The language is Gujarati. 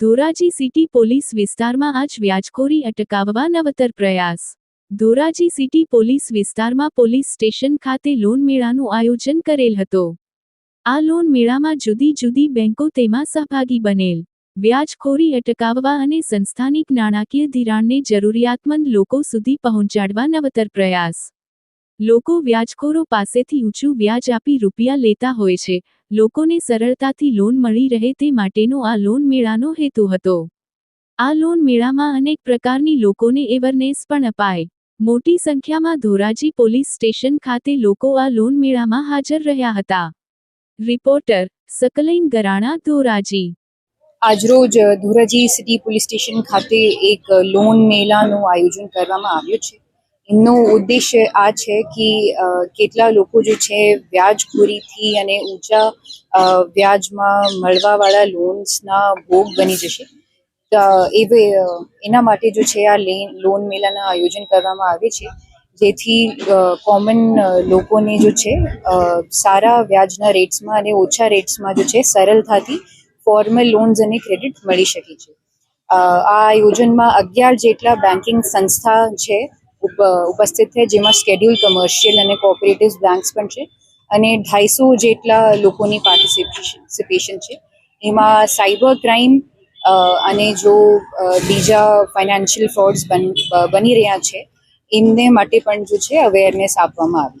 ધોરાજી સિટી પોલીસ વિસ્તારમાં આજ વ્યાજખોરી અટકાવવા નવતર પ્રયાસ. ધોરાજી સિટી પોલીસ વિસ્તારમાં પોલીસ સ્ટેશન ખાતે લોન મેળાનું આયોજન કરેલ હતો. આ લોન મેળામાં જુદી જુદી બેંકો તેમાં સહભાગી બનેલ. વ્યાજખોરી અટકાવવા અને સંસ્થાનિક નાણાકીય ધિરાણને જરૂરિયાતમંદ લોકો સુધી પહોંચાડવા નવતર પ્રયાસ. લોકો વ્યાજખોરો પાસેથી ઊંચું વ્યાજ આપી રૂપિયા લેતા હોય છે. લોકોને સરળતાથી લોન મળી રહે તે માટેનો આ લોન મેળાનો હેતુ હતો. આ લોન મેળામાં અનેક પ્રકારની લોકોને એવરનેસ પણ અપાય. મોટી સંખ્યામાં ધોરાજી પોલીસ સ્ટેશન ખાતે લોકો આ લોન મેળામાં હાજર રહ્યા હતા. રિપોર્ટર સકલૈન ગરાણા ધોરાજી આજરોજ ધોરાજી સિટી પોલીસ સ્ટેશન ખાતે એક લોન મેળાનું આયોજન કરવામાં આવ્યું છે. એમનો ઉદ્દેશ્ય આ છે કે કેટલા લોકો જે છે વ્યાજખોરીથી અને ઊંચા વ્યાજમાં મળવાવાળા લોન્સના ભોગ બની જશે. એવે એના માટે જો છે આ લેન મેળાના આયોજન કરવામાં આવે છે. જેથી કોમન લોકોને જો છે સારા વ્યાજના રેટ્સમાં અને ઓછા રેટ્સમાં જો છે સરળતાથી ફોર્મલ લોન્સ અને ક્રેડિટ મળી શકે છે. આ આયોજનમાં અગિયાર જેટલા બેન્કિંગ સંસ્થા છે, ઉપ- ઉપસ્થિત છે, જેમાં સ્કેડ્યુલ કમર્શિયલ અને કોઓપરેટિવ બેન્ક્સ પણ છે અને ઢાઈસો જેટલા લોકોની પાર્ટિસિપેશન છે. એમાં સાયબર ક્રાઇમ અને જો બીજા ફાઇનાન્શિયલ ફ્રોડ્સ બની રહ્યા છે, એમને માટે પણ જો છે અવેરનેસ આપવામાં આવી